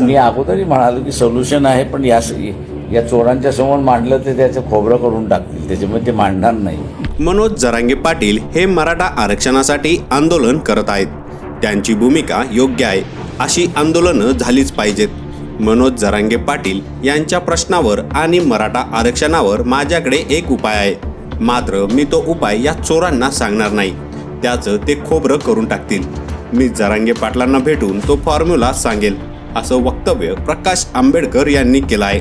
मी अगोदरही म्हणालो की सोल्युशन आहे पण या या चोरांच्या समोर मांडलं तर त्याचं खोबरं करून टाकतील. त्याच्यामुळे ते मांडणार नाही. मनोज जरांगे पाटील हे मराठा आरक्षणासाठी आंदोलन करत आहेत. त्यांची भूमिका योग्य आहे अशी आंदोलनं झालीच पाहिजेत. मनोज जरांगे पाटील यांच्या प्रश्नावर आणि मराठा आरक्षणावर माझ्याकडे एक उपाय आहे. मात्र मी तो उपाय या चोरांना सांगणार नाही. त्याचं ते खोबरं करून टाकतील. मी जरांगे पाटलांना भेटून तो फॉर्म्युला सांगेल. असं वक्तव्य प्रकाश आंबेडकर यांनी केलं आहे.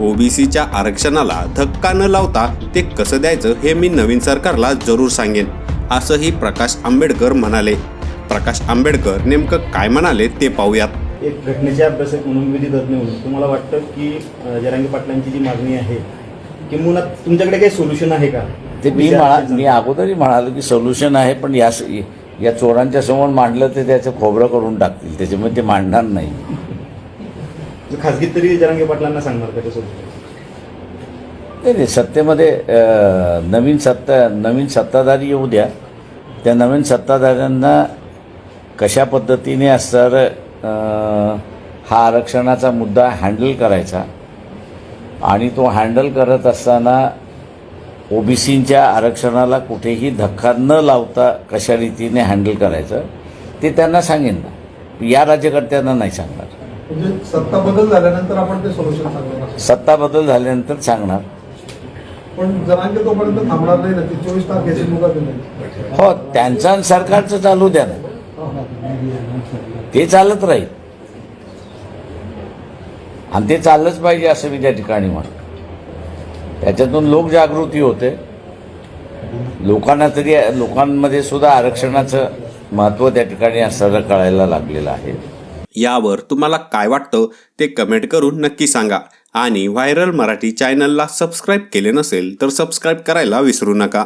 ओबीसीच्या आरक्षणाला धक्का न लावता ते कसं द्यायचं हे मी नवीन सरकारला जरूर सांगेन असंही प्रकाश आंबेडकर म्हणाले. प्रकाश आंबेडकर नेमकं काय म्हणाले ते पाहूयात. एक घटनेचे अभ्यासक म्हणून विधी तज्ज्ञ म्हणून तुम्हाला वाटतं की जरांगे पाटलांची जी मागणी आहे किंवा तुमच्याकडे काही सोल्युशन आहे का? ते मी म्हणा मी अगोदरही म्हणालो की सोल्युशन आहे पण या या चोरांच्या समोर मांडलं तर त्याचं खोबरं करून टाकतील. त्याच्यामुळे ते मांडणार नाही. खासगीत तरी जरांगे पाटलांना सांगणार का ते सोल्युशन नाही नाही सत्तेमध्ये नवीन सत्ता नवीन सत्ताधारी येऊ द्या. त्या नवीन सत्ताधाऱ्यांना कशा पद्धतीने असणार हा आरक्षणाचा मुद्दा हँडल करायचा आणि तो हँडल करत असताना ओबीसींच्या आरक्षणाला कुठेही धक्का न लावता कशा रीतीने हँडल करायचं ते त्यांना सांगेन ना. या राज्यकर्त्यांना नाही सांगणार. म्हणजे सत्ता बदल झाल्यानंतर आपण ते सोल्युशन सांगणार सत्ता बदल झाल्यानंतर सांगणार. पण जरांगे तोपर्यंत थांबणार नाही ना? ती चोवीस दिली हो त्यांचं आणि सरकारचं चालू द्या ना. ते चालत राहील. आणि ते चाललंच पाहिजे असं मी त्या ठिकाणी म्हणतो. त्याच्यातून लोकजागृती होते. लोकांना तरी लोकांमध्ये सुद्धा आरक्षणाचं महत्त्व त्या ठिकाणी असताना कळायला लागलेलं आहे. यावर तुम्हाला काय वाटतं ते कमेंट करून नक्की सांगा. आणि व्हायरल मराठी चॅनलला सबस्क्राईब केले नसेल तर सबस्क्राईब करायला विसरू नका.